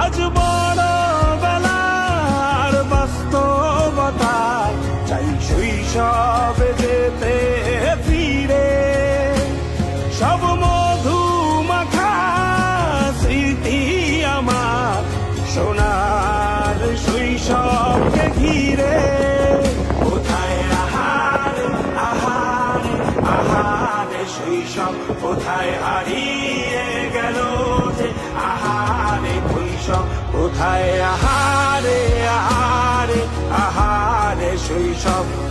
আজ বড় বেলার বাস্তবতায় চাই শৈশবে যেতে ফিরে। সব মধু মাখা স্মৃতি আমার সোনার শৈশবকে ঘিরে। কোথায় আহার আহার, আহারে, শৈশব কোথায় হারিয়ে গেল? কোথায়? আহারে আহারে আহারে শৈশব